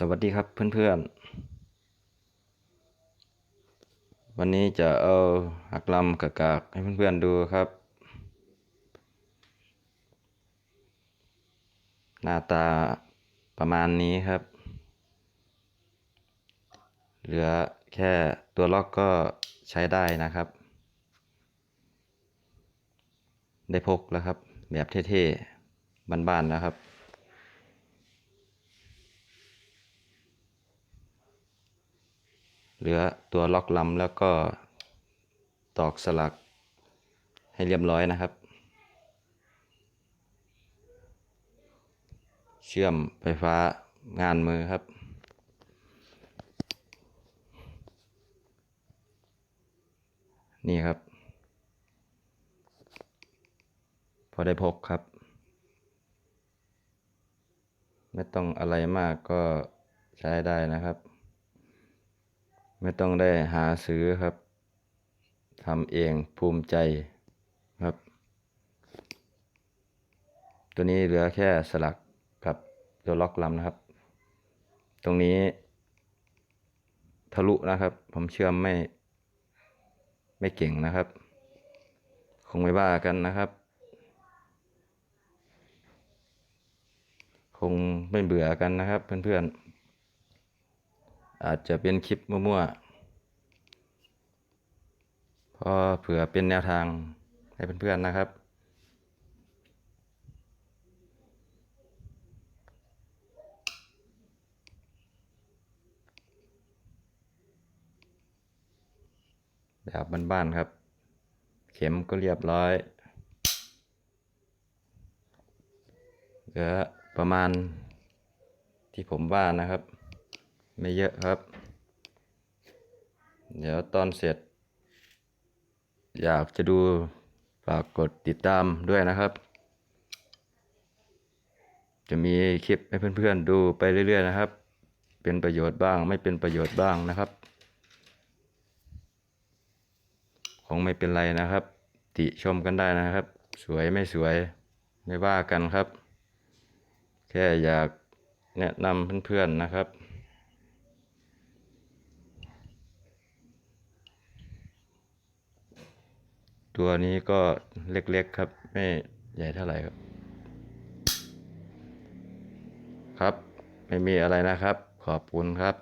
สวัสดีครับเพื่อนๆ วันนี้จะเอาหักลำกากากๆให้เพื่อนๆดูครับ หน้าตาประมาณนี้ครับ เหลือแค่ตัวล็อกก็ใช้ได้นะครับ ได้พกแล้วครับ แบบเท่ๆบ้านๆนะครับ เหลือตัวล็อกลำแล้วก็ตอกสลักให้เรียบร้อยนะครับ เชื่อมไฟฟ้างานมือครับ นี่ครับ พอได้พกครับ ไม่ต้องอะไรมากก็ใช้ได้นะครับ ไม่ต้องได้หาซื้อครับทำเองภูมิใจครับ ตัวนี้เหลือแค่สลักกับตัวล็อกลำนะครับ ตรงนี้ ทะลุนะครับ ผมเชื่อมไม่ ไม่เก่งนะครับ คงไม่ว่ากันนะครับ คงไม่เบื่อกันนะครับเพื่อนๆ อาจจะเป็นคลิปมั่วๆเพอเผื่อเป็นแนวทางให้เพื่อนๆนะครับ แบบบ้านๆครับ เข็มก็เรียบร้อย เหลือประมาณที่ผมว่านะครับ ไม่เยอะครับ เดี๋ยวตอนเสร็จ อยากจะดูฝากกดติดตามด้วยนะครับ จะมีคลิปให้เพื่อนๆดูไปเรื่อยๆนะครับ เป็นประโยชน์บ้าง ไม่เป็นประโยชน์บ้างนะครับคงไม่เป็นไรนะครับ ติชมกันได้นะครับ สวยไม่สวยไม่ว่ากันครับ แค่อยากแนะนำเพื่อนๆนะครับ ตัวนี้ก็เล็กๆครับ ไม่ใหญ่เท่าไหร่ครับ ครับ ไม่มีอะไรนะครับ ขอบคุณครับ